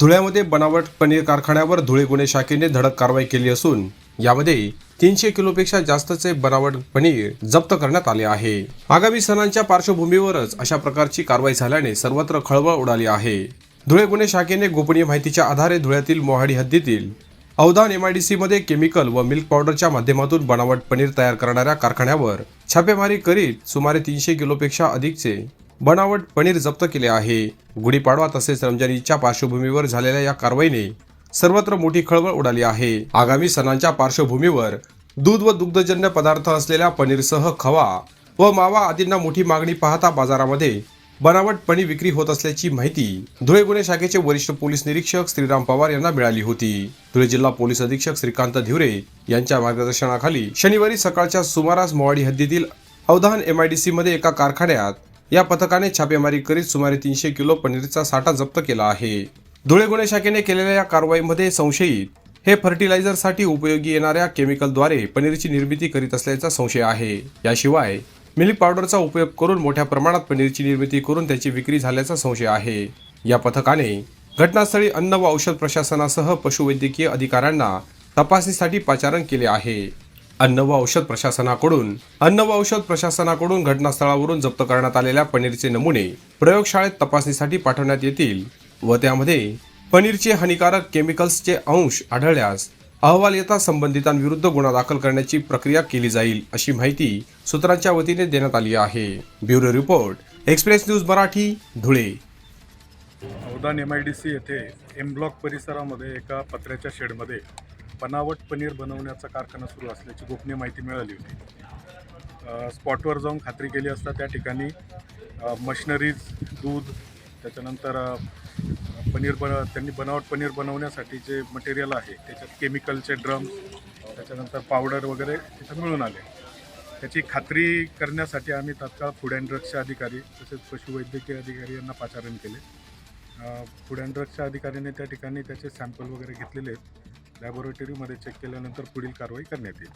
धुळ्यामध्ये बनावट पनीर कारखान्यावर धुळे गुन्हे शाखेने धडक कारवाई केली असून यामध्ये तीनशे किलोपेक्षा जास्तचे बनावट पनीर जप्त करण्यात आले आहे. आगामी सणांच्या पार्श्वभूमीवरच अशा प्रकारची कारवाई झाल्याने सर्वत्र खळबळ उडाली आहे. धुळे गुन्हे शाखेने गोपनीय माहितीच्या आधारे धुळ्यातील मोहाडी हद्दीतील अवधान एमआयडीसीमध्ये केमिकल व मिल्क पावडरच्या माध्यमातून बनावट पनीर तयार करणाऱ्या कारखान्यावर छापेमारी करीत सुमारे तीनशे किलोपेक्षा अधिकचे बनावट पनीर जप्त केले आहे. गुढीपाडवा तसेच रमजानीच्या पार्श्वभूमीवर झालेल्या या कारवाईने सर्वत्र मोठी खळबळ उडाली आहे. आगामी सणांच्या पार्श्वभूमीवर दूध व दुग्धजन्य पदार्थ असलेल्या पनीरसह खवा व मावा आदींना मोठी मागणी पाहता बाजारामध्ये बनावट विक्री होत असल्याची माहिती धुळे गुन्हे शाखेचे वरिष्ठ पोलीस निरीक्षक श्रीराम पवार यांना मिळाली होती. धुळे जिल्हा पोलीस अधीक्षक श्रीकांत धिवरे यांच्या मार्गदर्शनाखाली शनिवारी सकाळच्या सुमारास मोवाडी हद्दीतील अवधान एमआयडीसी मध्ये एका कारखान्यात या पथकाने छापेमारी करीत सुमारे तीनशे किलो पनीरचा साठा जप्त केला आहे. धुळे गुन्हे शाखेने केलेल्या या कारवाईमध्ये संशयित हे फर्टिलायझरसाठी उपयोगी येणाऱ्या केमिकलद्वारे पनीरची निर्मिती करीत असल्याचा संशय आहे. याशिवाय मिल्क पावडरचा उपयोग करून मोठ्या प्रमाणात पनीरची निर्मिती करून त्याची विक्री झाल्याचा संशय आहे. या पथकाने घटनास्थळी अन्न व औषध प्रशासनासह पशुवैद्यकीय अधिकाऱ्यांना तपासणीसाठी पाचारण केले आहे. अन्न व औषध प्रशासनाकडून अन्न व औषध प्रशासनाकडून घटनास्थळावरून जप्त करण्यात आलेल्या पनीरचे नमुने प्रयोगशाळेत तपासणीसाठी पाठवण्यात येतील व त्यामध्ये पनीरचे हानिकारक केमिकल्सचे अंश आढळल्यास अहवाल येता संबंधितांविरुद्ध गुन्हा दाखल करण्याची प्रक्रिया केली जाईल अशी माहिती सूत्रांच्या वतीने देण्यात आली आहे. Bureau report express news Marathi Dhule. Avdhan M I D C येथे एम ब्लॉक परिसरामध्ये एका पत्र्याच्या शेडमध्ये बनावट पनीर बनवण्याचा कारखाना सुरू असल्याची गोपनीय माहिती मिळाली होती. स्पॉटवर जाऊन खात्री केली असता त्या ठिकाणी मशिनरीज दूध त्याच्यानंतर पनीर बन त्यांनी बनावट पनीर बनवण्यासाठी जे मटेरियल आहे त्याच्यात केमिकलचे ड्रम त्याच्यानंतर पावडर वगैरे तिथं मिळून आले. त्याची खात्री करण्यासाठी आम्ही तात्काळ फूड अँड ड्रग्सचे अधिकारी तसेच पशुवैद्यकीय अधिकारी यांना पाचारण केले. फूड अँड ड्रग्सच्या अधिकाऱ्याने त्या ठिकाणी त्याचे सॅम्पल वगैरे घेतलेले आहेत. लॅबोरेटरीमध्ये चेक केल्यानंतर पुढील कारवाई करण्यात येईल.